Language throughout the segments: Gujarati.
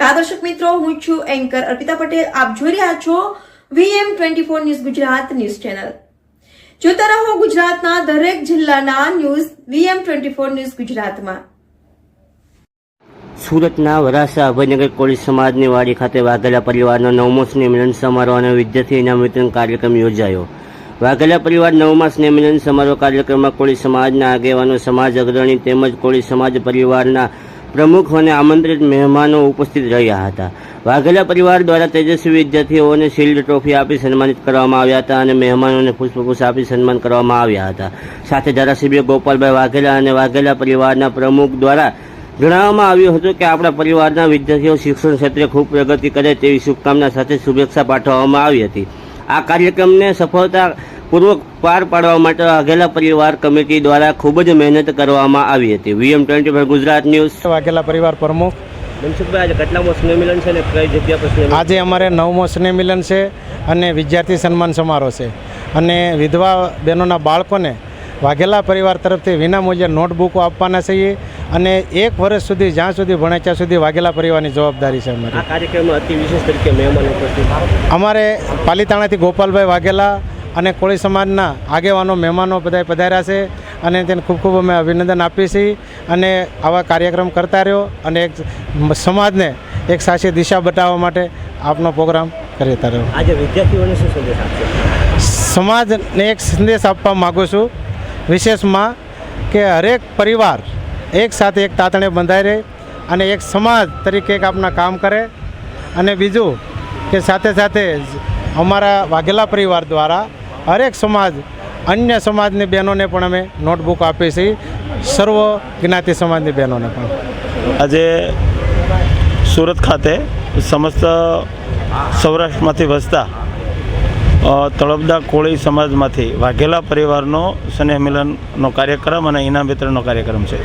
નમસ્કાર દર્શક મિત્રો, હું છું એન્કર અર્પિતા પટેલ. આપ જોઈ રહ્યા છો VM twenty four news Gujarat news channel. જોતા રહો ગુજરાતના દરેક જિલ્લાના news VM twenty four news ગુજરાતમાં. સુરતના વરાસા અભયનગર કોળી સમાજની વાડી ખાતે વાઘેલા પરિવારનો નવમો સ્નેહમિલન સમારોહ અને વિદ્યાર્થી ઇનામ વિતરણ કાર્યક્રમ યોજાયો. વાઘેલા પરિવાર નવમા સ્નેહમિલન સમારોહ કાર્યક્રમમાં કોળી સમાજના આગેવાનો, સમાજ અગ્રણી તેમજ કોળી સમાજ પરિવારના પ્રમુખ અને આમંત્રિત મહેમાનો ઉપસ્થિત રહ્યા હતા. વાઘેલા પરિવાર દ્વારા તેજસ્વી વિદ્યાર્થીઓને શિલ્ડ ટ્રોફી આપી સન્માનિત કરવામાં આવ્યા હતા અને મહેમાનોને પુષ્પગુચ્છ આપી સન્માન કરવામાં આવ્યા હતા. સાથે ધારાસભ્ય ગોપાલભાઈ વાઘેલા અને વાઘેલા પરિવારના પ્રમુખ દ્વારા જણાવવામાં આવ્યું હતું કે આપણા પરિવારના વિદ્યાર્થીઓ શિક્ષણ ક્ષેત્રે ખૂબ પ્રગતિ કરે તેવી શુભકામના સાથે શુભેચ્છા પાઠવવામાં આવી હતી. આ કાર્યક્રમને સફળતાપૂર્વક પાર પાડવા માટે વાઘેલા પરિવાર કમિટી દ્વારા ખૂબ જ મહેનત કરવામાં આવી હતી. VM twenty Gujarat news. Vaghela પરિવાર પ્રમુખ મનસુખભાઈ આજે કેટલામો સ્નેહ છે ને કઈ જગ્યા પર સ્નેહ આજે અમારે નવમો સ્નેહ મિલન છે અને વિદ્યાર્થી સન્માન સમારોહ છે. અને વિધવા બહેનોના બાળકોને વાઘેલા પરિવાર તરફથી વિનામૂલ્યે નોટબુકો આપવાના છીએ અને એક વર્ષ સુધી જ્યાં સુધી ભણે ત્યાં સુધી વાઘેલા પરિવારની જવાબદારી છે અમારી. કાર્યક્રમ કાર્યક્રમમાં અતિ વિશેષ તરીકે મહેમાન અમારે પાલીતાણાથી ગોપાલભાઈ વાઘેલા અને કોળી સમાજના આગેવાનો મહેમાનો બધા પધાર્યા છે અને તેને ખૂબ ખૂબ અમે અભિનંદન આપીએ છીએ અને આવા કાર્યક્રમ કરતા રહ્યો અને એક સમાજને એક સાચી દિશા બતાવવા માટે આપનો પ્રોગ્રામ કરતા રહ્યો. આજે વિદ્યાર્થીઓને શું સંદેશ આપશો? સમાજને એક સંદેશ આપવા માગું છું. વિશેષમાં કે હરેક પરિવાર એક સાથે એક તાતણે બંધાઈ રહે અને એક સમાજ તરીકે એક આપના કામ કરે. અને બીજું કે સાથે સાથે અમારા વાઘેલા પરિવાર દ્વારા હરેક સમાજ અન્ય સમાજની બહેનોને પણ અમે નોટબુક આપીએ છીએ. સર્વ જ્ઞાતિ સમાજની બહેનોને પણ. આજે સુરત ખાતે સમસ્ત સૌરાષ્ટ્રમાંથી વસતા તળપદા કોળી સમાજમાંથી વાઘેલા પરિવારનો સ્નેહ મિલનનો કાર્યક્રમ અને ઇનામ વિતરણનો કાર્યક્રમ છે.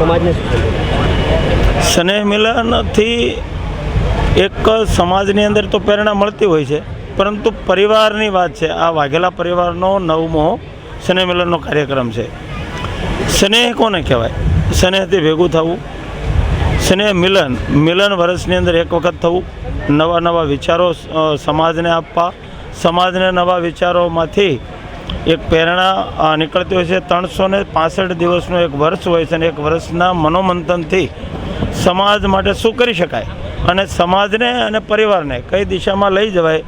સમાજને સ્નેહ મિલનથી એક સમાજની અંદર તો પ્રેરણા મળતી હોય છે. પરંતુ પરિવારની વાત છે. આ વાઘેલા પરિવારનો નવમો સ્નેહમિલનનો કાર્યક્રમ છે. સ્નેહ કોને કહેવાય? સ્નેહથી ભેગું થવું. સ્નેહ મિલન મિલન વર્ષની અંદર એક વખત થવું. નવા નવા વિચારો સમાજને આપવા. સમાજને નવા વિચારોમાંથી એક પ્રેરણા નીકળતી હોય છે. ત્રણસો ને પાસઠ દિવસનું એક વર્ષ હોય છે અને એક વર્ષના મનોમંથનથી સમાજ માટે શું કરી શકાય? અને સમાજને અને પરિવારને કઈ દિશામાં લઈ જવાય?